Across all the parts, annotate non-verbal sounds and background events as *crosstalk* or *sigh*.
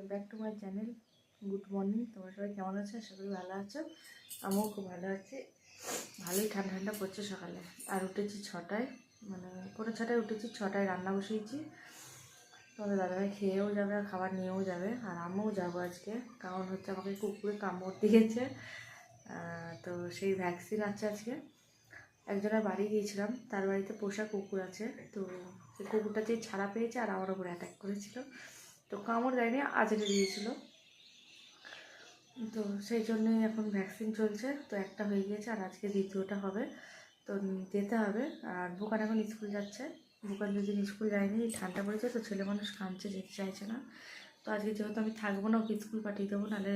Welcome back to my channel good morning তোমরা সবাই কেমন আছো? আশা করি ভালো আছো। আমিও খুব ভালো আছি। ভালোই ঠান্ডা ঠান্ডা পড়ছে সকালে। আর উঠেছি ছটায়। মানে পনেরো ছটায় উঠেছি, ছটায় রান্না বসিয়েছি। তোমাদের দাদাভাই খেয়েও যাবে আর খাবার নিয়েও যাবে। আর আমিও যাব আজকে। কারণ হচ্ছে আমাকে কুকুরে কামড় দিয়েছে। তো সেই ভ্যাকসিন আছে আজকে। একজনের বাড়ি গিয়েছিলাম। তার বাড়িতে পোষা কুকুর আছে। তো সেই কুকুরটা যে ছাড়া পেয়েছে আর আমার উপর অ্যাটাক করেছিল। তো কামড় দেয়নি আজরে দিয়েছিল। তো সেই জন্যই এখন ভ্যাকসিন চলছে, তো একটা হয়ে গিয়েছে আর আজকে দ্বিতীয়টা হবে। তো যেতে হবে। আর বুকান এখন স্কুল যাচ্ছে। বুকান যদি স্কুল যায়নি, ঠান্ডা পড়েছে, তো ছেলে মানুষ কাঁদছে, যেতে চাইছে না। তো আজকে যেহেতু আমি থাকব না, ওকে স্কুল পাঠিয়ে দেবো, নাহলে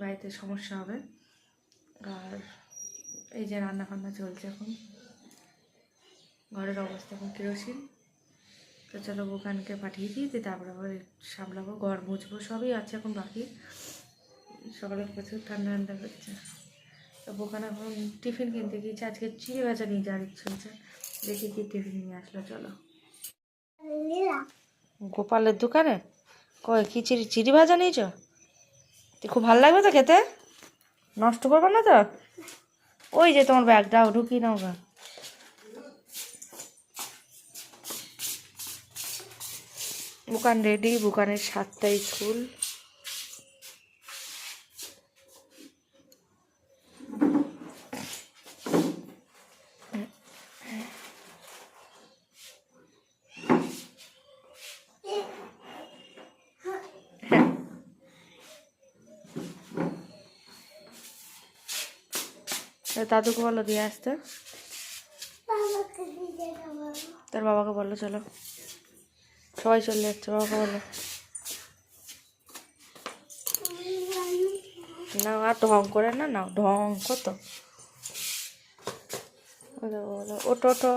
বাড়িতে সমস্যা হবে। আর এই যে রান্না ফান্না চলছে এখন। ঘরের অবস্থা এখন কেরোসিন। তো চলো বোকানকে পাঠিয়ে দিই দিয়ে তারপরে আবার সামলাবো ঘর মুছবো সবই আছে এখন বাকি। সকালে প্রচুর ঠান্ডা ঠান্ডা করছে তো বোকান এখন টিফিন কিনতে গিয়েছে আজকে চিড়ে ভাজা নিয়ে যাওয়ার ইচ্ছে হচ্ছে। দেখি কি টিফিন নিয়ে আসলো চলো। গোপালের দোকানে? কয় কি চিড়ি চিড়ি ভাজা নিয়েছ? তো খুব ভালো লাগবে তো খেতে? নষ্ট করবে না তো? ওই যে তোমার ব্যাগটাও ঢুকিয়ে নাও গা। বুকান রেডি বুকানের সাতটায় স্কুল। দাদুকে বলো দিয়ে আসতে। তার বাবাকে বলল চলো। সবাই চলে যাচ্ছে বাবাকে বলো না আর ঢং করে না না ঢং, কত? বলো বলো ওটো ওটো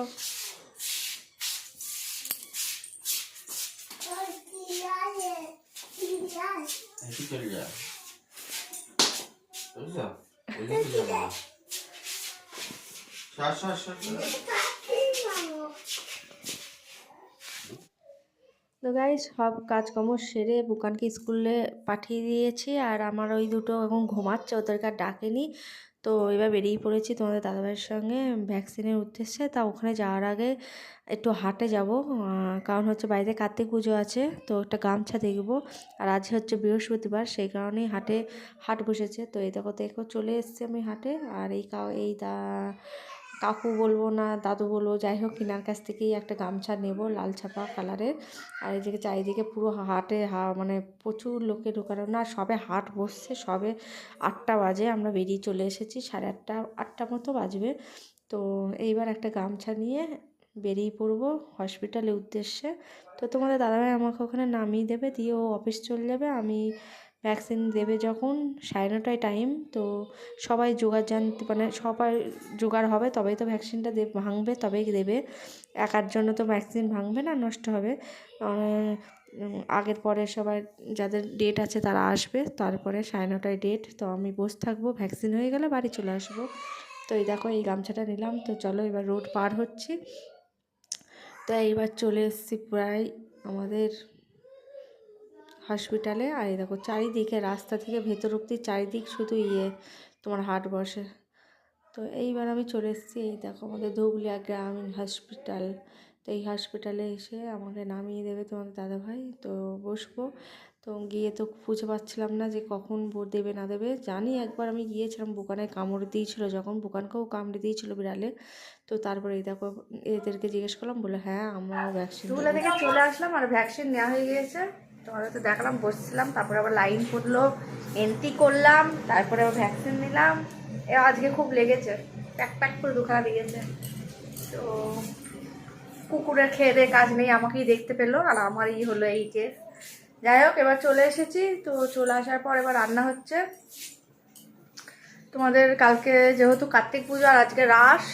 বুঝছ ওইদিকে যাব না সর সর সর সর। তো গাই সব কাজকর্ম সেরে বুকানকে স্কুলে পাঠিয়ে দিয়েছি আর আমার ওই দুটো এখন ঘুমাচ্ছে, ওদেরকে আর ডাকেনি। তো এবার বেরিয়ে পড়েছি তোমাদের দাদাভাইয়ের সঙ্গে ভ্যাকসিনের উদ্দেশ্যে। তা ওখানে যাওয়ার আগে একটু হাটে যাব কারণ হচ্ছে বাড়িতে কার্তিক পুজো আছে, তো একটা গামছা দেখব। আর আজ হচ্ছে বৃহস্পতিবার, সেই কারণেই হাটে হাট বসেছে। তো এই দেখো দেখো চলে এসেছি আমি হাটে। আর এই কাউ এই দা কাকু বলব না, দাদু বলব, যাই হোক কিনার কাছ থেকেই একটা গামছা নেব লাল ছাপা কালারের। আর এদিকে চারিদিকে পুরো হাটে হা মানে প্রচুর লোকে ঢোকানো না, সবে হাট বসছে, সবে আটটা বাজে, আমরা বেরিয়ে চলে এসেছি, সাড়ে আটটা আটটা মতো বাজবে। তো এইবার একটা গামছা নিয়ে বেরিয়ে পড়ব হসপিটালের উদ্দেশ্যে। তো তোমাদের দাদাভাই আমাকে ওখানে নামিয়ে দেবে, দিয়ে ও অফিস চলে যাবে, আমি ভ্যাকসিন দেবে যখন, সাড়ে নটায় টাইম তো সবাই জোগাড় জানতে মানে সবাই জোগাড় হবে, তবেই তো ভ্যাকসিনটা দে ভাঙবে তবেই দেবে। একার জন্য তো ভ্যাকসিন ভাঙবে না, নষ্ট হবে। আগের পরে সবাই যাদের ডেট আছে তারা আসবে, তারপরে সাড়ে নটায় ডেট তো আমি বসে থাকব ভ্যাকসিন হয়ে গেলে বাড়ি চলে আসব। তো এই দেখো, এই গামছাটা নিলাম, তো চলো এবার রোড পার হচ্ছি। তো এইবার চলে এসেছি প্রায় আমাদের হসপিটালে আর এই দেখো চারিদিকে রাস্তা থেকে ভেতর অব্দি চারিদিক শুধু ইয়ে তোমার হাট বসে। তো এইবার আমি চলে এসেছি, এই দেখো আমাদের ধুবলিয়া গ্রামীণ হসপিটাল। তো এই হসপিটালে এসে আমাকে নামিয়ে দেবে তোমাদের দাদাভাই। তো বসবো। তো গিয়ে তো বুঝে পাচ্ছিলাম না যে কখন দেবে, না দেবে। জানি একবার আমি গিয়েছিলাম, বুকানে কামড় দিয়েছিল যখন, বুকানকেও কামড়ে দিয়েছিল বিড়ালে। তো তারপরে এই দেখো এদেরকে জিজ্ঞেস করলাম বলে হ্যাঁ আমরাও ভ্যাকসিন চলে আসলাম আর ভ্যাকসিন নেওয়া হয়ে গিয়েছে। তোমাদের তো দেখালাম, বসছিলাম, তারপরে আবার লাইন পড়ল এন্ট্রি করলাম, তারপরে আবার ভ্যাকসিন নিলাম। এ আজকে খুব লেগেছে, প্যাক প্যাক করে দুখানা দিয়েছে। তো কুকুরের খেয়ে দিয়ে কাজ নেই, আমাকেই দেখতে পেল, আর আমারই হলো এই কেস যাই হোক, এবার চলে এসেছি, তো চলে আসার পর এবার রান্না হচ্ছে। তোমাদের কালকে যেহেতু কার্তিক পুজো আর আজকে রাস,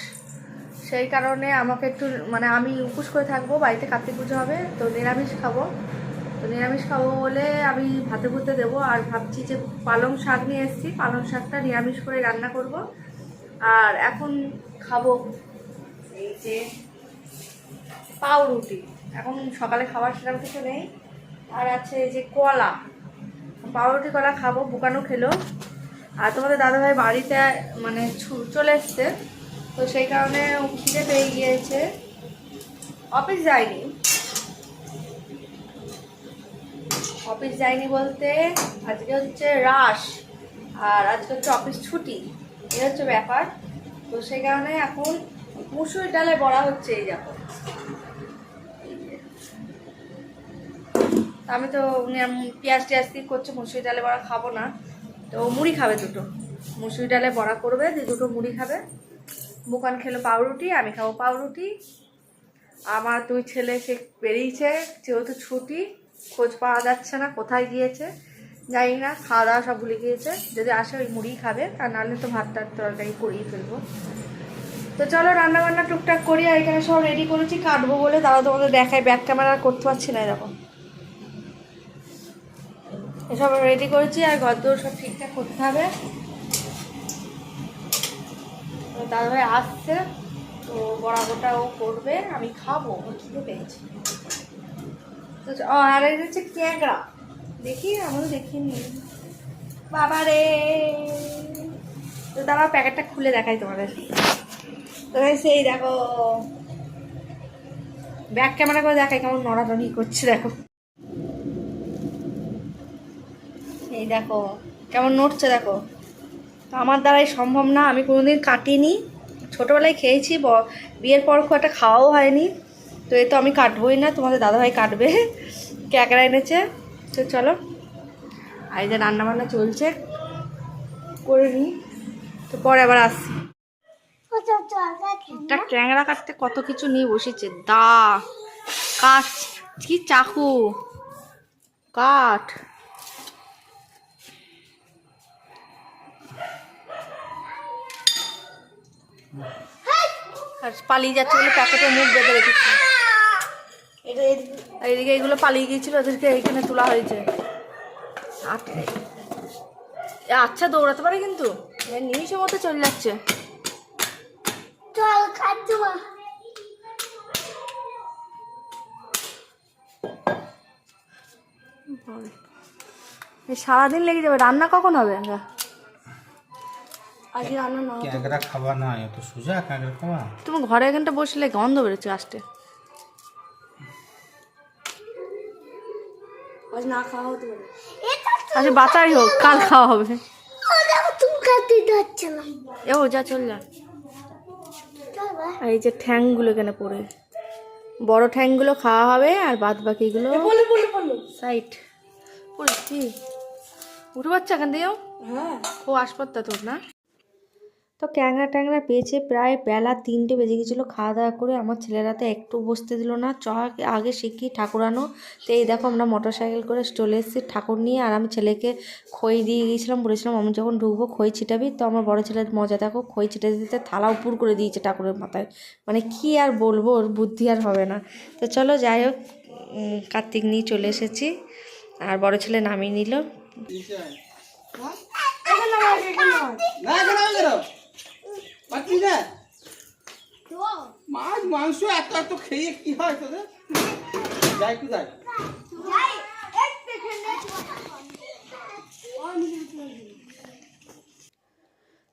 সেই কারণে আমাকে একটু মানে আমি উপোস করে থাকব, বাড়িতে কার্তিক পুজো হবে, তো নিরামিষ খাব। তো নিরামিষ খাব বলে আমি ভাতে ভুতে দেবো। আর ভাবছি যে পালং শাক নিয়ে এসেছি। পালং শাকটা নিরামিষ করে রান্না করব। আর এখন খাব এই যে পাউরুটি। এখন সকালে খাবার সেরকম কিছু নেই। আর আছে যে কলা। পাউরুটি, কলা খাব, বুকানো খেলো। আর তোমাদের দাদাভাই বাড়িতে মানে চলে এসছে। তো সেই কারণে খিদে পেয়ে গিয়েছে। অফিস যায়নি। অফিস যায়নি বলতে, আজকে হচ্ছে রাস আর আজকে হচ্ছে অফিস ছুটি। এই হচ্ছে ব্যাপার। তো সেই কারণে এখন মুসুর ডালে বড়া হচ্ছে এই তা আমি তো পেঁয়াজ টিয়াজ দিয়ে করছে, মুসুরি ডালে বড়া খাব না। তো মুড়ি খাবে দুটো। মুসুরি ডালে বড়া করবে দিয়ে দুটো মুড়ি খাবে। বুকান খেলো পাউরুটি, আমি খাব পাউরুটি। আমার দুই ছেলে সে বেরিয়েছে, যেহেতু ছুটি খোঁজ পাওয়া যাচ্ছে না, কোথায় গিয়েছে? জানি না, খাওয়া দাওয়া সব ভুলে গিয়েছে। যদি আসে ওই মুড়ি খাবে আর নাহলে তো ভাত টাত তরকারি করেই ফেলব। তো চলো রান্না বান্না টুকটাক করি, আর এখানে সব রেডি করেছি, কাটবো বলে। তারা তোমাদের দেখায় ব্যাক ক্যামেরা করতে পারছি না এরকম। এসব রেডি করেছি, আর ঘর সব ঠিকঠাক করতে হবে। দাদাভাই আসছে, তো বড়াবোটা ও করবে, আমি খাব। খিদে পেয়েছি। তো আর এটা হচ্ছে ক্যাংরা দেখি, আমিও দেখিনি। বাবা রে তো দাঁড়া প্যাকেটটা খুলে দেখাই তোমাদের। তো সেই দেখো। ব্যাক ক্যামেরা করে দেখাই কেমন নড়ানড়ি করছে, দেখো। এই দেখো, কেমন নড়ছে, দেখো। তো আমার দ্বারাই সম্ভব না, আমি কোনোদিন কাটিনি। ছোটোবেলায় খেয়েছি বিয়ের পর খুব একটা খাওয়াও হয়নি। তো এ তো আমি কাটবোই না, তোমাদের দাদাভাই কাটবে। ক্যাকড়া এনেছে, তো চলো। আর যে রান্নাবান্না চলছে, করে নিই। তো পরে আবার আসছি। একটা ট্যাংরা কাটতে কত কিছু নিয়ে বসেছে, দা, কাঠ, কি চাকু? কাঠ। আর পালিয়ে যাচ্ছে বলে প্যাকেটে মুখ বেঁধে রেখেছি। এটা এদিকে- এগুলো পালিয়ে গিয়েছিল ওদেরকে এইখানে তোলা হয়েছে। আচ্ছা দৌড়াতে পারে কিন্তু। এ নিমিষের মতো চলে যাচ্ছে। চল এ সারাদিন লেগে যাবে। রান্না কখন হবে আজকে রান্না না খাওয়া না এত সোজা ক্যাঁকড়া খাওয়া তুমি ঘরে এখানটা বসলে গন্ধ বেরোচ্ছে আসতে। না খাওয়া হতে পারে এটা আজ হোক কাল খাওয়া হবে। এ ও যা চল যা। আর এই যে ঠ্যাংগুলো এখানে পড়ে। বড় ঠ্যাংগুলো খাওয়া হবে আর বাদ বাকিগুলো বলে বলে বলে। সাইড পড়ে কি? উঠে পারছে এখান থেকেও হ্যাঁ। খুব আসপাত্তা তোর না? তো ক্যাংরা ট্যাংরা পেয়েছে প্রায় বেলা তিনটে বেজে গেছিল খাওয়া দাওয়া করে আমার ছেলেরা তো একটু বসতে দিল না। চ আগে শিখি ঠাকুর আনো তো এই দেখো আমরা মোটর সাইকেল করে চলে এসেছি ঠাকুর নিয়ে। আর আমি ছেলেকে খই দিয়ে গিয়েছিলাম বলেছিলাম আমি যখন ঢুকবো খই ছিটাবি? তো আমার বড় ছেলের মজা দেখো খই ছিটে দিতে থালা উপর করে দিয়েছে ঠাকুরের মাথায়। মানে কি আর বলব ওর বুদ্ধি আর হবে না। তো চলো যাই হোক কার্তিক নিয়ে চলে এসেছি। আর বড় ছেলে নামিয়ে নিল। মাছ মাংস এত এত খেয়ে কি হয় তোদের? যাই কি যাই।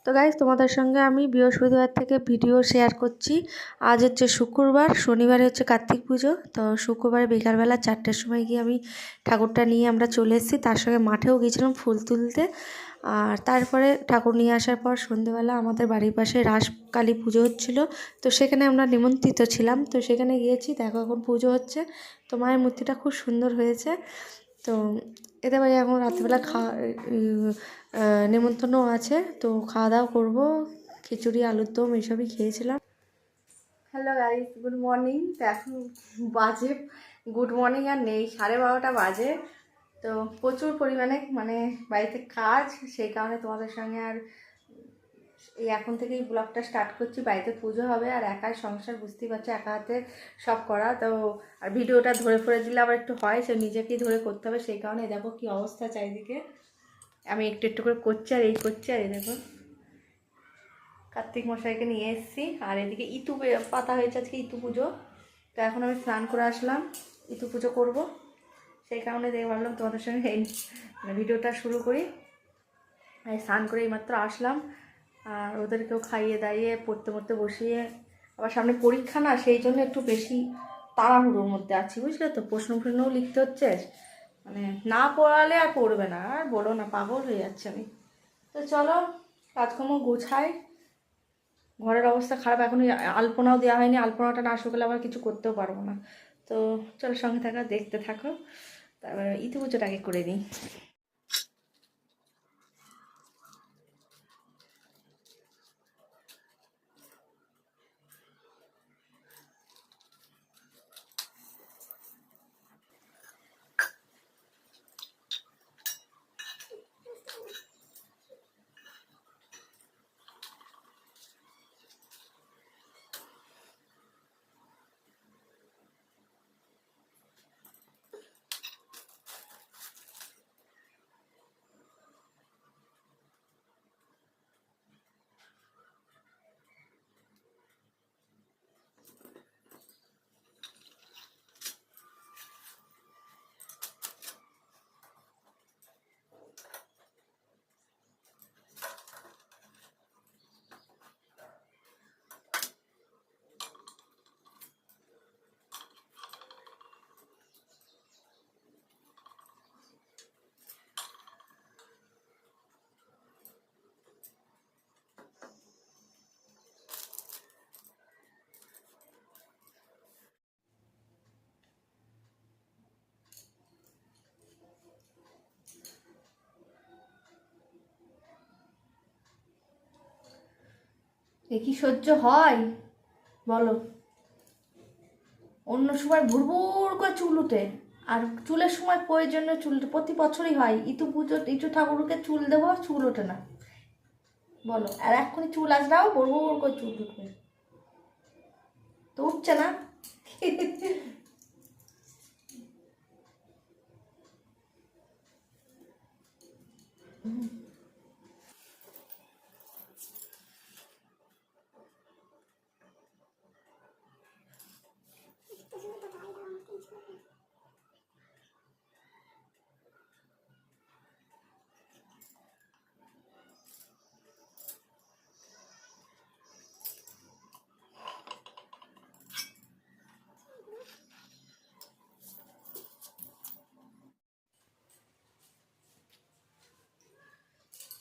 তো গাইজ তোমাদের সঙ্গে আমি বৃহস্পতিবার থেকে ভিডিও শেয়ার করছি। আজ হচ্ছে শুক্রবার শনিবারে হচ্ছে কার্তিক পুজো। তো শুক্রবারে বিকালবেলা চারটের সময় গিয়ে আমি ঠাকুরটা নিয়ে আমরা চলে এসেছি। তার সঙ্গে মাঠেও গিয়েছিলাম ফুল তুলতে। আর তারপরে ঠাকুর নিয়ে আসার পর সন্ধেবেলা আমাদের বাড়ির পাশে রাস কালী পুজো হচ্ছিল। তো সেখানে আমরা নিমন্ত্রিত ছিলাম। তো সেখানে গিয়েছি, দেখো এখন পুজো হচ্ছে। তো মায়ের মূর্তিটা খুব সুন্দর হয়েছে। তো এতে বাড়ি এখন রাত্রিবেলা খাওয়া নেমন্তন্ন আছে। তো খাওয়া দাওয়া করব। খিচুড়ি, আলুর দম এইসবই খেয়েছিলাম। হ্যালো গাইস গুড মর্নিং তো এখন বাজে গুড মর্নিং আর নেই। সাড়ে বারোটা বাজে। তো প্রচুর পরিমাণে মানে বাড়িতে কাজ, সেই কারণে তোমাদের সঙ্গে আর এই এখন থেকেই ব্লগটা স্টার্ট করছি। বাড়িতে পুজো হবে আর একাই সংসার, বুঝতেই পারছ, একা হাতে সব করা। তো আর ভিডিওটা ধরে ফরে দিলে আবার একটু হয়, সে নিজেকেই ধরে করতে হবে, সেই কারণে দেখো কি অবস্থা চারিদিকে। আমি একটু একটু করে করছি আর এই করছি আর এই দেখো। কার্তিক মশাইকে নিয়ে এসেছি আর এদিকে ইতু পাতা হয়েছে আজকে ইতু পুজো। তো এখন আমি স্নান করে আসলাম, ইতু পুজো করব। সেই কারণে দেখে ভাবলাম তোমাদের সঙ্গে এই মানে ভিডিওটা শুরু করি। স্নান করে এইমাত্র আসলাম। আর ওদেরকেও খাইয়ে দাইয়ে, পড়তে পড়তে বসিয়ে, আবার সামনে পরীক্ষা না, সেই জন্য একটু বেশি তাড়াহুড়োর মধ্যে আছি, বুঝলে তো? প্রশ্ন প্রশ্নও লিখতে হচ্ছে। মানে না পড়ালে আর পড়বে না, আর বলো না, পাগল হয়ে যাচ্ছে আমি। তো চলো, কাজকর্ম গোছাই। ঘরের অবস্থা খারাপ এখন আলপনাও দেওয়া হয়নি। আলপনাটা না শুকালে আবার কিছু করতেও পারব না। তো চলো সঙ্গে থাকা, দেখতে থাকো। তারপরে ইতি পুজোটা আগে করে নিই। এ কি সহ্য হয়? বলো। অন্য সময় ভুরভুর করে চুল উঠে। আর চুলের সময় প্রয়োজনীয় চুল প্রতি বছরই হয়। ইতু পুজো ইতু ঠাকুরকে চুল দেবো, চুল ওঠে না। বলো। আর এক্ষুনি চুল আসরাও ভুরভুর করে চুল উঠবে। তো উঠছে না?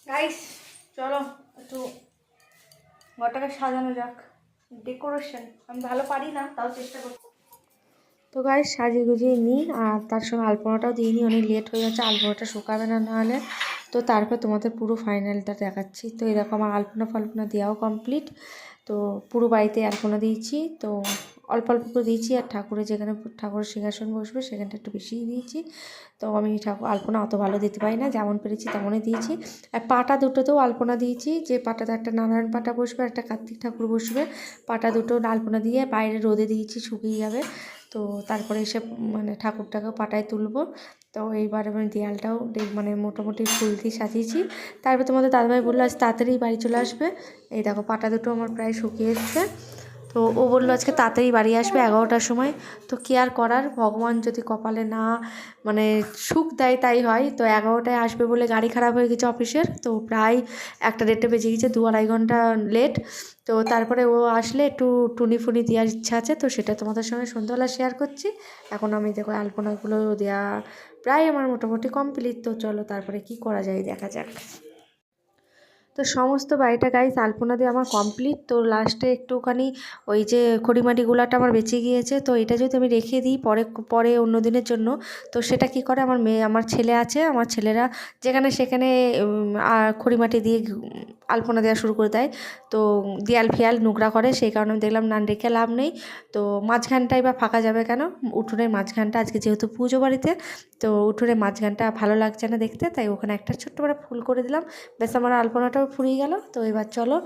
গাইস *laughs* চলো একটু ঘরটাকে সাজানো যাক। ডেকোরেশন আমি ভালো পারি না, তাও চেষ্টা করছি। তো গায়ে সাজিয়ে গুজিয়ে নিই, আর তার সঙ্গে আলপনাটাও দিয়ে নিই, অনেক লেট হয়ে যাচ্ছে, আলপনাটা শুকাবে না নাহলে। তো তারপর তোমাদের পুরো ফাইনালটা দেখাচ্ছি। তো এই দেখো আমার আলপনা ফালপনা দেওয়াও কমপ্লিট তো পুরো বাড়িতে আলপনা দিয়েছি, তো অল্প অল্প করে দিয়েছি আর ঠাকুরের যেখানে ঠাকুরের সিংহাসন বসবে সেখানটা একটু বেশিই দিয়েছি। তো আমি ঠাকুর আলপনা অত ভালো দিতে পারি না, যেমন পেরেছি তেমনই দিয়েছি। আর পাটা দুটোতেও আলপনা দিয়েছি, যে পাটাতে একটা নারায়ণ পাটা বসবে একটা কার্তিক ঠাকুর বসবে, পাটা দুটো আলপনা দিয়ে বাইরে রোদে দিয়েছি, শুকিয়ে যাবে। তো তারপরে এসে মানে ঠাকুরটাকেও পাটায় তুলবো। তো এইবার আমি দেয়ালটাও মানে মোটামুটি ফুল দিয়ে সাজিয়েছি। তারপর তোমাদের দাদাভাই বলল, আজ তাড়াতাড়ি বাড়ি চলে আসবে। এই দেখো, পাটা দুটো আমার প্রায় শুকিয়ে এসছে। তো ও বলল আজকে তাড়াতাড়ি বাড়ি আসবে এগারোটার সময়। তো কি আর করার? ভগবান যদি কপালে না মানে সুখ দেয় তাই হয়। তো এগারোটায় আসবে বলে গাড়ি খারাপ হয়ে গেছে অফিসের। তো প্রায় একটা দেড়টা বেজে গেছে, দু আড়াই ঘণ্টা লেট তো তারপরে ও আসলে একটু টুনি ফুনি দেওয়ার ইচ্ছা আছে। তো সেটা তোমাদের সঙ্গে সন্ধ্যাবেলা শেয়ার করছি। এখন আমি দেখো আলপনাগুলো দেওয়া প্রায় আমার মোটামুটি কমপ্লিট তো চলো তারপরে কি করা যায় দেখা যাক। তো সমস্ত বাড়িটা গাইস আলপনা দিয়ে আমার কমপ্লিট তো লাস্টে একটুখানি ওই যে খড়িমাটি গুলাটা আমার বেঁচে গিয়েছে। তো এটা যদি আমি রেখে দিই পরে পরে অন্য দিনের জন্য, তো সেটা কি করে আমার মেয়ে, আমার ছেলে আছে। আমার ছেলেরা যেখানে সেখানে খড়িমাটি দিয়ে আলপনা দেওয়া শুরু করে দেয়। তো দেয়াল ফিয়াল নোংরা করে, সেই কারণে আমি দেখলাম নান রেখে লাভ নেই। তো মাঝখানটাই বা ফাঁকা যাবে কেন? উঠোনের মাঝখানটা, আজকে যেহেতু পুজো বাড়িতে, তো উঠোনের মাঝখানটা ভালো লাগছে না দেখতে, তাই ওখানে একটা ছোট্ট করে ফুল করে দিলাম। বেশ আমার আলপনাটাও ফুরিয়ে গেল। তো এবার চলো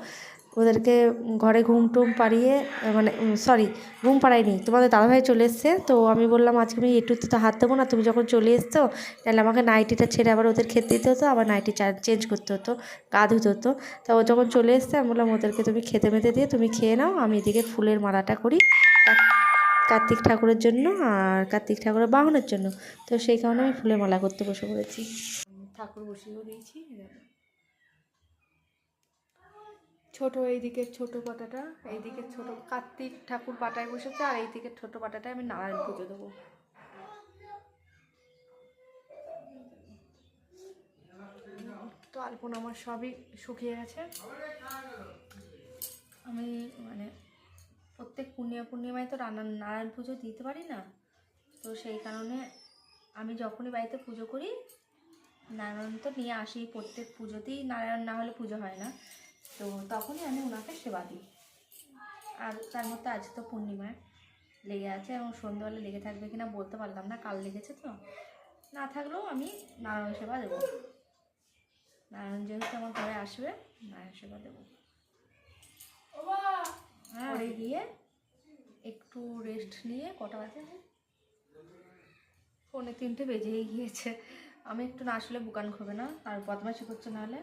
ওদেরকে ঘরে ঘুম টুম পাড়িয়ে মানে সরি ঘুম পাড়াইনি তোমাদের দাদাভাই চলে এসছে, তো আমি বললাম, আজকে আমি এটুতে তো হাত দেবো না, তুমি যখন চলে এসছো, তাহলে আমাকে নাইটিটা ছেড়ে আবার ওদের খেতে দিতে হতো, আবার নাইটি চেঞ্জ করতে হতো গা ধুতে হতো। তা ও যখন চলে এসছে, আমি বললাম, ওদেরকে তুমি খেতে মেতে দিয়ে তুমি খেয়ে নাও, আমি এদিকে ফুলের মালাটা করি কার্তিক ঠাকুরের জন্য আর কার্তিক ঠাকুরের বাহনের জন্য। তো সেই কারণে আমি ফুলের মালা করতে বসে পড়েছি। ঠাকুর বসিয়েও দিয়েছি। ছোট এইদিকের ছোট পাটাটা এইদিকে ছোট কার্তিক ঠাকুর পাটায় বসেছে, আর এইদিকে ছোট পাটাটায় আমি নারায়ণ পুজো দেবো। তো আলপনা আমার সবই শুকিয়ে গেছে। আমি মানে প্রত্যেক পূর্ণিমা, পূর্ণিমায় তো রান্না, নারায়ণ পুজো দিতে পারি না। তো সেই কারণে আমি যখনই বাড়িতে পুজো করি, নারায়ণ তো নিয়ে আসি, প্রত্যেক পুজোতেই নারায়ণ না হলে পুজো হয় না। তো তখনই আমি ওনাকে সেবা দিই। আর তার মধ্যে আজ তো পূর্ণিমায় লেগে আছে এবং সন্ধ্যেবেলা লেগে থাকবে কিনা বলতে পারলাম না, কাল লেগেছে তো। না থাকলেও আমি নারায়ণ সেবা দেবো। নারায়ণ যেহেতু আমার ঘরে আসবে, নারায়ণ সেবা দেবো। পরে গিয়ে একটু রেস্ট নিয়ে কটা বাজে? পৌনে তিনটে বেজেই গিয়েছে। আমি একটু না আসলে বুকান খাবে না, আর বদমাশি করছে নাহলে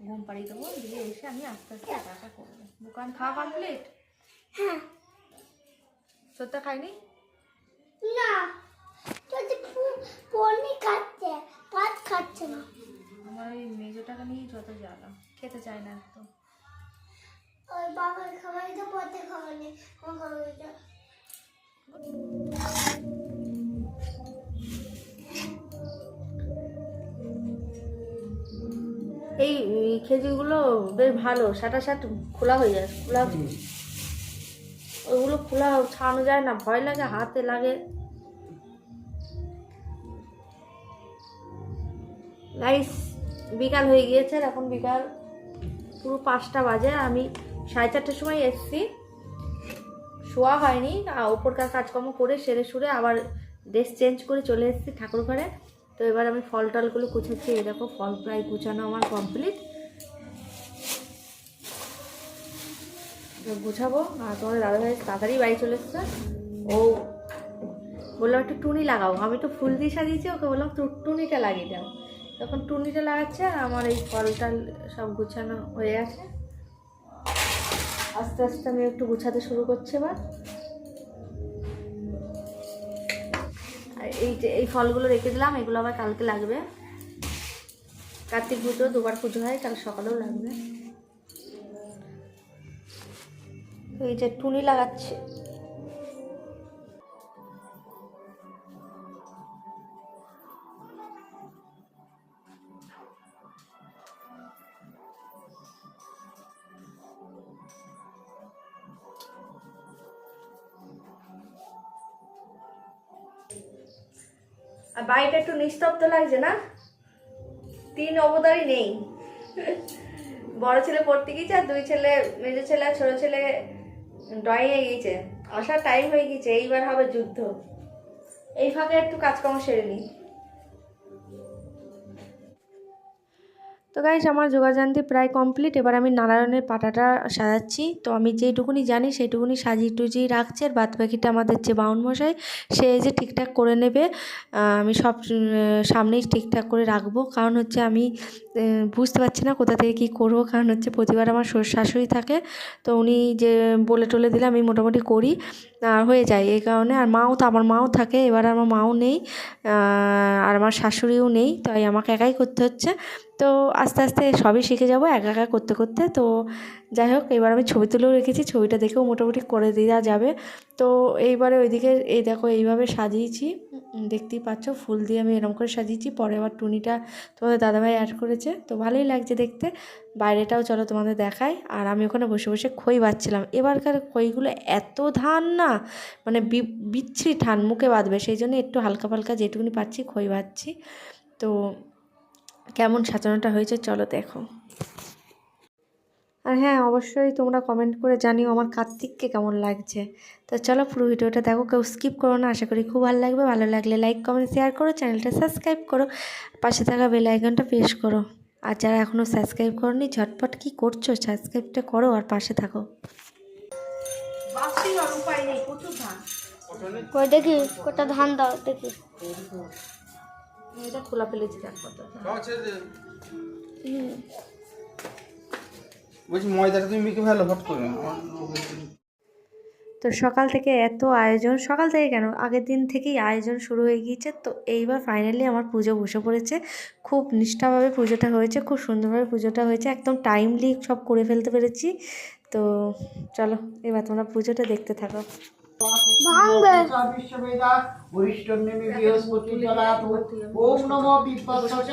ঘুম পাড়িয়ে দেবো দিয়ে এসে আমি আস্তে আস্তে একা একা করব। দোকান খাওয়া কমপ্লিট হ্যাঁ। সত্যি খাইনি? না খাচ্ছে ভাত খাচ্ছে না। আমার ওই মেজোটাকে নিয়ে যত জ্বালা খেতে চায় না একদম। ওই বাবার খাবারই তো পথে খাবার আমার খাবারটা এই খেজুরগুলো বেশ ভালো সাটা সাট খোলা হয়ে যায় খোলা ওইগুলো খোলা ছাড়ানো যায় না ভয় লাগে হাতে লাগে। গাইস বিকাল হয়ে গিয়েছে এখন বিকাল পুরো পাঁচটা বাজে আমি সাড়ে চারটের সময় এসেছি। শোয়া হয়নি আর ওপরকার কাজকর্ম করে সেরে সুরে আবার ড্রেস চেঞ্জ করে চলে এসেছি ঠাকুর ঘরে তো এবার আমি ফল টলগুলো গুছাচ্ছি এই দেখো ফল প্রায় গুছানো আমার কমপ্লিট গুছাবো, আর তোমাদের দাদাভাই তাড়াতাড়ি বাড়ি চলে এসছে। ও বললাম একটু টুনি লাগাও। আমি তো ফুল দিয়ে সাজিয়েছি, ওকে বললাম টুনিটা লাগিয়ে দাও। তখন টুনিটা লাগাচ্ছে, আর আমার এই ফল টল সব গুছানো হয়ে গেছে। আস্তে আস্তে আমি একটু গুছাতে শুরু করছি এবার। এই এই ফলগুলো রেখে দিলাম, এগুলো আবার কালকে লাগবে। কার্তিক পুজো, দুবার পুজো হয়, কাল সকালেও লাগবে। এই যে, টুনি লাগাচ্ছে। বাড়িটা একটু নিস্তব্ধ লাগছে না? তিন অবদারই নেই। বড় ছেলে পড়তে গিয়েছে আর দুই ছেলে, মেজো ছেলে আর ছোটো ছেলে ড্রয়িংয়ে গিয়েছে। আসার টাইম হয়ে গিয়েছে, এইবার হবে যুদ্ধ। এই ফাঁকে একটু কাজকর্ম সেরে নিই। তো গাইজ আমার যোগাযান্তি প্রায় কমপ্লিট এবার আমি নারায়ণের পাটাটা সাজাচ্ছি। তো আমি যেইটুকুনি জানি, সেইটুকুনি সাজিয়ে টুজিয়ে রাখছি। আর বাদ বাকিটা আমাদের যে বাউন মশাই, সে যে ঠিকঠাক করে নেবে আমি সব সামনেই ঠিকঠাক করে রাখব। কারণ হচ্ছে আমি বুঝতে পারছি না কোথা থেকে কী করব। কারণ হচ্ছে প্রতিবার আমার শাশুড়ি থাকে, তো উনি যে বলে টলে দিলে আমি মোটামুটি করি আর হয়ে যায়। এই কারণে আর মাও তো, আমার মাও থাকে, এবার আমার মাও নেই আর আমার শাশুড়িও নেই, তাই আমাকে একাই করতে হচ্ছে। তো আস্তে আস্তে সবই শিখে যাব, একা একা করতে করতে। তো যাই হোক, এবার আমি ছবি তুলেও রেখেছি, ছবিটা দেখেও মোটামুটি করে দেওয়া যাবে। তো এইবারে ওইদিকে, এই দেখো, এইভাবে সাজিয়েছি। দেখতেই পাচ্ছ, ফুল দিয়ে আমি এরকম করে সাজিয়েছি। পরে আবার টুনিটা তোমাদের দাদাভাই অ্যাড করেছে। তো ভালোই লাগছে দেখতে। বাইরেটাও চলো তোমাদের দেখায় আর আমি ওখানে বসে বসে খই বাচ্ছিলাম। এবারকার খইগুলো এত ধান না মানে বিচ্ছিরি ঠান, মুখে বাঁধবে। সেই জন্য একটু হালকা ফালকা যেটুকুনি পাচ্ছি খই বাচ্ছি তো কেমন সাজানোটা হয়েছে চলো দেখো। আর হ্যাঁ অবশ্যই তোমরা কমেন্ট করে জানিও আমার কার্তিককে কেমন লাগছে। তো চলো পুরো ভিডিওটা দেখো কেউ স্কিপ করো না আশা করি খুব ভালো লাগবে। ভালো লাগলে লাইক কমেন্ট শেয়ার করো চ্যানেলটা সাবস্ক্রাইব করো পাশে থাকা বেল আইকনটা প্রেস করো। আর যারা এখনও সাবস্ক্রাইব করনি ঝটপট কি করছ? সাবস্ক্রাইবটা করো আর পাশে থাকো। উপায় নেই প্রচুর ধান। কই দেখি কটা ধান দাও দেখি। এটা খোলা ফেলেছি দেখ কত হুম। বলছি ময়দাটা তুমি মেখে ফেলো ফট করে। তো সকাল থেকে এত আয়োজন সকাল থেকে কেন? আগের দিন থেকেই আয়োজন শুরু হয়ে গিয়েছে তো এইবার ফাইনালি আমার পুজো বসে পড়েছে। খুব নিষ্ঠাভাবে পুজোটা হয়েছে খুব সুন্দরভাবে পুজোটা হয়েছে একদম টাইমলি সব করে ফেলতে পেরেছি। তো চলো এবার তোমরা পুজোটা দেখতে থাকো। বৃহস্পতি জলাত ওম নমো বিপස්සতে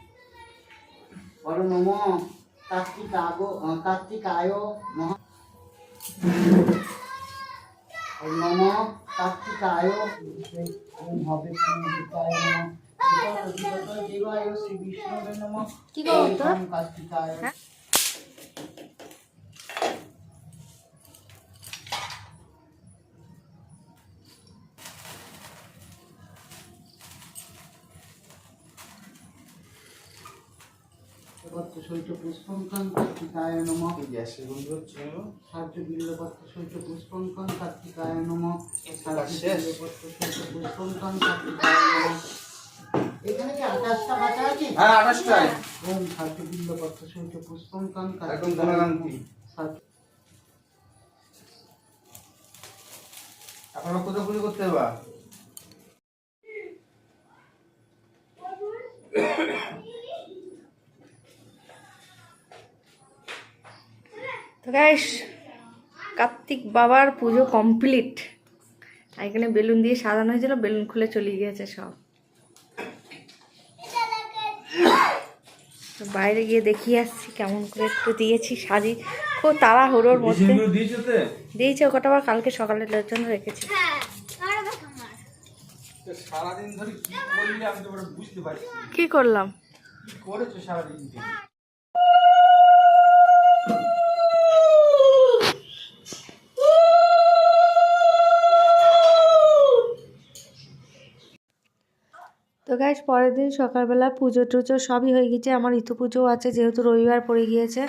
বল নম কার্তিকাগ কার্তিকায় মহা ওম নম কার্তিকায় হবে কার্তিকায় নম শ্রী বিষ্ণুবে নম কার্তিকায় সহিত পুষ্পঙ্কন কার্তিকায় নম। গ্যাসের গন্ধ হচ্ছে সাহায্য বিল্লপত্র পুষ্পঙ্কন কার্তিকায় নম। বিল্লপত্র সহিত পুষ্পঙ্কন কার্তিকায় নম। এখানে কি আকাশটা বাঁচা আছে? হ্যাঁ আঠাশটায় ওম সাহায্য বিল্লপত্র সহিত পুষ্পঙ্কন কার্তিকায় আপনারা পুজো করতে হবে। তো গাইস কার্তিক বাবার পুজো কমপ্লিট আর এখানে বেলুন দিয়ে সাজানো হয়েছিল বেলুন খুলে চলে গিয়েছে সব। তো বাইরে গিয়ে দেখিয়ে আসছি কেমন করে একটু দিয়েছি সাজি। খুব তাড়াহুড়োর মধ্যে। দিয়েছি ওটা আবার কালকে সকালের জন্য রেখেছি। কি করলাম? তো গাইস পরের দিন সকালবেলা পুজো টুজো সবই হয়ে গেছে। আমার ইতু পুজোও আছে, যেহেতু রবিবার পড়ে গিয়েছে।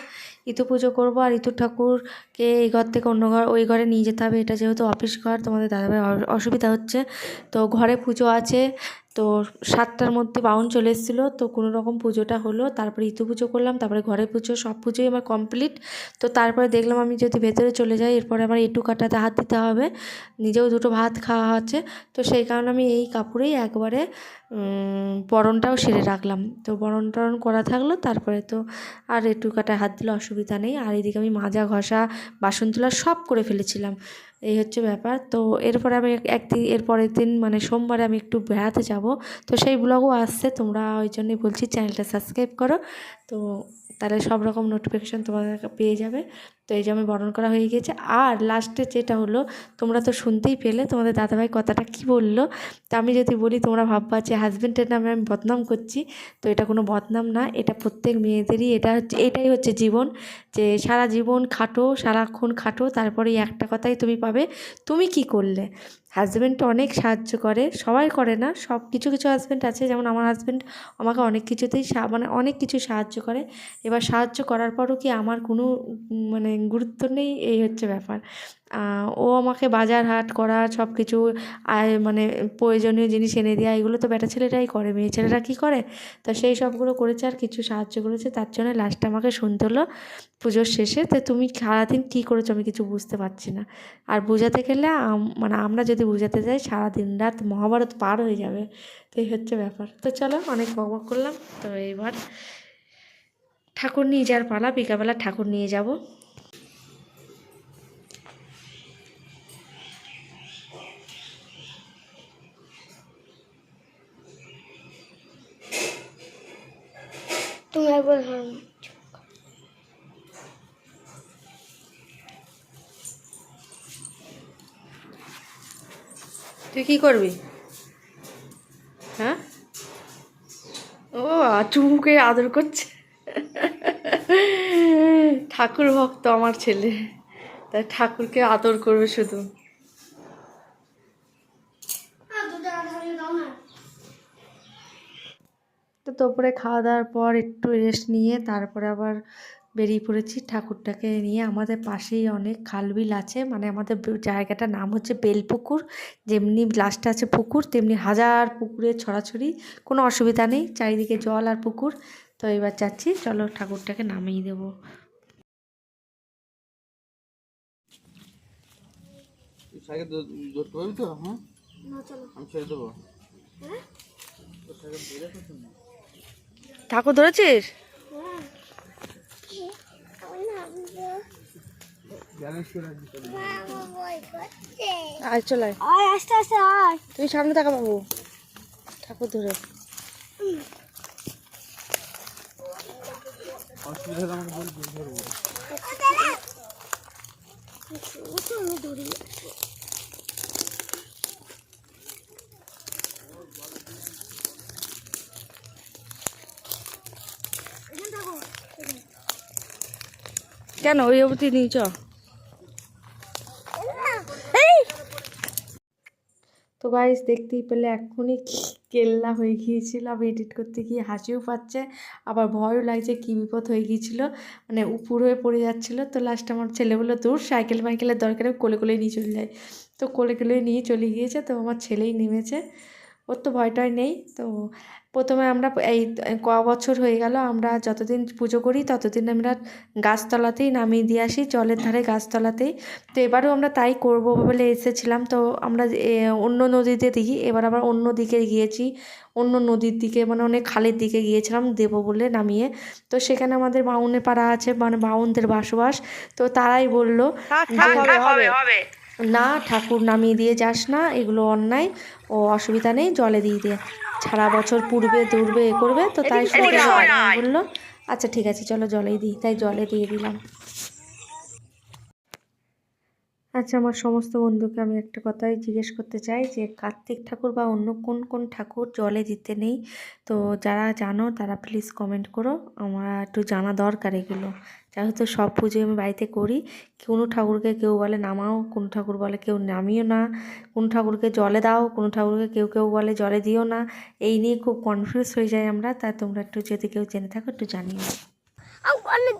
ইতু পুজো করব আর ইতু ঠাকুরকে এই ঘর থেকে অন্য ঘর, ওই ঘরে নিয়ে যেতে হবে। এটা যেহেতু অফিস ঘর, তোমাদের দাদাভাই অসুবিধা হচ্ছে। তো ঘরে পুজো আছে। তো সাতটার মধ্যে বাউন চলে এসেছিল, তো কোনো রকম পুজোটা হলো। তারপরে ইতু পুজো করলাম, তারপরে ঘরে পুজো, সব পুজোই আমার কমপ্লিট তো তারপরে দেখলাম আমি যদি ভেতরে চলে যাই, এরপরে আমার এটু কাটাতে হাত দিতে হবে। নিজেও দুটো ভাত খাওয়া আছে তো সেই কারণে আমি এই কাপড়েই একবারে বরণটাও সেরে রাখলাম। তো বরণ টরণ করা থাকল, তারপরে তো আর একটু কাটা হাত দিলে অসুবিধা নেই। আর এদিকে আমি মাজা, ঘষা, বাসন তোলা সব করে ফেলেছিলাম। এই হচ্ছে ব্যাপার। তো এরপরে আমি এক- একদিন এরপরের দিন মানে সোমবারে আমি একটু বেড়াতে যাব। তো সেই ব্লগও আসছে, তোমরা ওই জন্যই বলছি চ্যানেলটা সাবস্ক্রাইব করো। তো তাহলে সব রকম নোটিফিকেশান তোমাদের পেয়ে যাবে। তো এই যে আমি বরণ করা হয়ে গেছে। আর লাস্টে যেটা হলো, তোমরা তো শুনতেই পেলে, তোমাদের দাদাভাই কথাটা কি বলল? তা আমি যদি বলি, তোমরা ভাববা যে হাজব্যান্ডের নামে আমি বদনাম করছি। তো এটা কোনো বদনাম না, এটা প্রত্যেক মেয়েদেরই, এটা হচ্ছে, এটাই হচ্ছে জীবন। যে সারা জীবন খাটো, সারাক্ষণ খাটো তারপরে একটা কথাই তুমি পাবে, তুমি কি করলে? হাজব্যান্ড অনেক সাহায্য করে, সবাই করে না, সব কিছু কিছু হাজব্যান্ড আছে, যেমন আমার হাজব্যান্ড আমাকে অনেক কিছুতেই মানে অনেক কিছু সাহায্য করে। এবার সাহায্য করার পরও কি আমার কোনো মানে গুরুত্ব নেই? এই হচ্ছে ব্যাপার। ও আমাকে বাজার হাট করা সব কিছু আয় মানে প্রয়োজনীয় জিনিস এনে দেওয়া এগুলো তো বেটা ছেলেরাই করে, মেয়ে ছেলেরা কী করে? তো সেই সবগুলো করেছে আর কিছু সাহায্য করেছে, তার জন্য লাস্টে আমাকে শুনতে হলো পুজোর শেষে, তো তুমি সারাদিন কী করেছ? আমি কিছু বুঝতে পারছি না। আর বোঝাতে গেলে মানে আমরা যদি বোঝাতে যাই, সারাদিন রাত মহাভারত পার হয়ে যাবে। তো এই হচ্ছে ব্যাপার। তো চলো, অনেক বক বক করলাম। তো এবার ঠাকুর নিয়ে যাওয়ার পালা, বিকালবেলা ঠাকুর নিয়ে যাব। তুই কি করবি? হ্যাঁ? ও চুমুকে আদর করছে। ঠাকুর ভক্ত আমার ছেলে। তাই ঠাকুরকে আদর করবে শুধু আর দু টাকা ধরে দাও না তো তারপরে খাওয়া দাওয়ার পর একটু রেস্ট নিয়ে তারপরে আবার বেরিয়ে পড়েছি ঠাকুরটাকে নিয়ে। আমাদের পাশেই অনেক খালবিল আছে মানে আমাদের জায়গাটার নাম হচ্ছে বেলপুকুর। যেমনি লাস্টে আছে পুকুর তেমনি হাজার পুকুরের ছড়াছড়ি কোনো অসুবিধা নেই চারিদিকে জল আর পুকুর। তো এবার যাচ্ছি চলো ঠাকুরটাকে নামিয়ে দেবো। সাইকেল ধরতে পারবি তো? হ্যাঁ না চলো। আমি ছেড়ে দেবো। হ্যাঁ? ঠাকুর ধরেছিস? আয় চলে আয়। আস্তে আস্তে আয়। তুই সামনে থাকা বাবু। ঠাকুর ধরে। অসুবিধা হলে আমাকে বলবি ধরবো চলো দৌড়ি কেন? ওই অবধি নিয়ে চ। তো গাইস দেখতেই পেলে এক্ষুনি কেল্লা হয়ে গিয়েছিল আমি এডিট করতে গিয়ে হাসিও পাচ্ছে, আবার ভয়ও লাগছে কী বিপদ হয়ে গিয়েছিল মানে উপর হয়ে পড়ে যাচ্ছিল। তো লাস্ট আমার ছেলে বলল দূর সাইকেল মাইকেলের দরকারে কোলে কোলে নিয়ে চলে যায়। তো কোলে কোলে নিয়ে চলে গিয়েছে, তো আমার ছেলেই নেমেছে। ওর তো ভয়টাই নেই, তো প্রথমে আমরা এই ক বছর হয়ে গেল আমরা যতদিন পুজো করি ততদিন আমরা গাছতলাতেই নামিয়ে দিয়ে আসি জলের ধারে গাছতলাতেই। তো এবারও আমরা তাই করব বলে এসেছিলাম তো আমরা অন্য নদীতে দিই এবার আবার অন্য দিকে গিয়েছি অন্য নদীর দিকে মানে অনেক খালের দিকে গিয়েছিলাম দেবো বলে নামিয়ে। তো সেখানে আমাদের বাউনে পাড়া আছে মানে বাউনদের বাসবাস তো তারাই বলল যে, না ঠাকুর নামিয়ে দিয়ে যাস না এগুলো অন্যায়। ও অসুবিধা নেই জলে দিয়ে দিয়ে সারা বছর পূর্বে দূরবে এ করবে তো তাই বলল আচ্ছা ঠিক আছে চলো জলেই দিই। তাই জলে দিয়ে দিলাম। আচ্ছা আমার সমস্ত বন্ধুকে আমি একটা কথাই জিজ্ঞেস করতে চাই যে কার্তিক ঠাকুর বা অন্য কোন কোন ঠাকুর জলে দিতে নেই? তো যারা জানো তারা প্লিজ কমেন্ট করো। আমার একটু জানা দরকার এগুলো। যেহেতু সব পুজো আমি বাড়িতে করি। কোনো ঠাকুরকে কেউ বলে নামাও কোনো ঠাকুর বলে কেউ নামিও না। কোন ঠাকুরকে জলে দাও কোনো ঠাকুরকে কেউ কেউ বলে জলে দিও না। এই নিয়ে খুব কনফিউজ হয়ে যায় আমরা। তাই তোমরা একটু যদি কেউ জেনে থাকো একটু জানিও। অনেক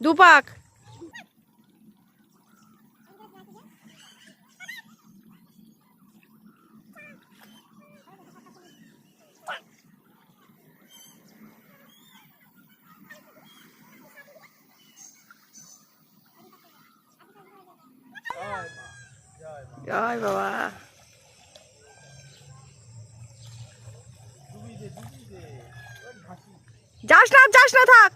দুপাক! জয় বাবা। যাস না যাস না থাক।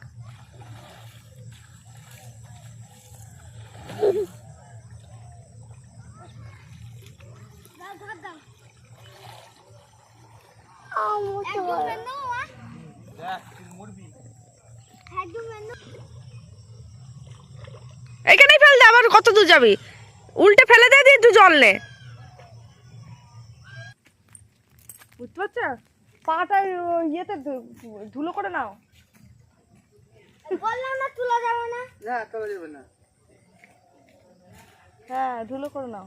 এখানেই ফেল দে আবার কত দূর যাবি? উল্টে ফেলে দে দিয়ে তুই জল নে। বুঝতে পারছ? পাটা ইয়েতে ধুলো করে নাও। বললাম না তুলা যাবে না। না তোলা যাবে না। হ্যাঁ ধুলো করে নাও।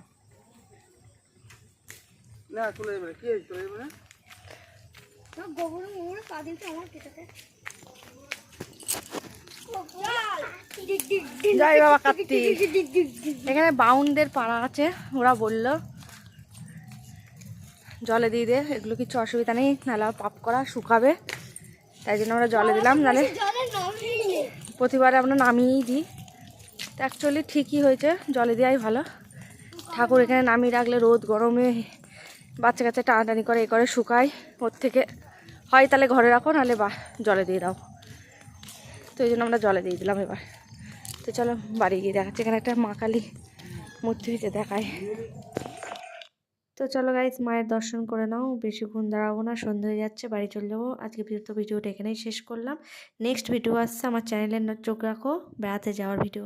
না তোলা যাবে কি হয়েছে তোলা যাবে না? গোবর মোড় পা দিতে আমার কেটাতে জয় বাবা কার্তিক এখানে বাউনদের পাড়া আছে ওরা বলল জলে দিয়ে দে এগুলো কিছু অসুবিধা নেই নাহলে পাপ করা শুকাবে। তাই জন্য আমরা জলে দিলাম নাহলে প্রতিবারে আমরা নামিয়েই দিই। তো অ্যাকচুয়ালি ঠিকই হয়েছে জলে দেওয়াই ভালো। ঠাকুর এখানে নামিয়ে রাখলে রোদ গরমে বাচ্চা কাচ্চা টানাটানি করে এ করে শুকায়। ওর থেকে হয় তাহলে ঘরে রাখো নাহলে বা জলে দিয়ে দাও। তো এই জন্য আমরা জলে দিয়ে দিলাম এবার। তো চলো বাড়ি গিয়ে দেখাচ্ছি। এখানে একটা মা কালী মূর্তি হয়েছে দেখায়। তো চলো গাইজ মায়ের দর্শন করে নাও। বেশিক্ষণ দাঁড়াবো না সন্ধ্যে হয়ে যাচ্ছে, বাড়ি চলে যাব। আজকে তো ভিডিওটা এখানেই শেষ করলাম। নেক্সট ভিডিও আসছে, আমার চ্যানেলের চোখ রাখো, বেড়াতে যাওয়ার ভিডিও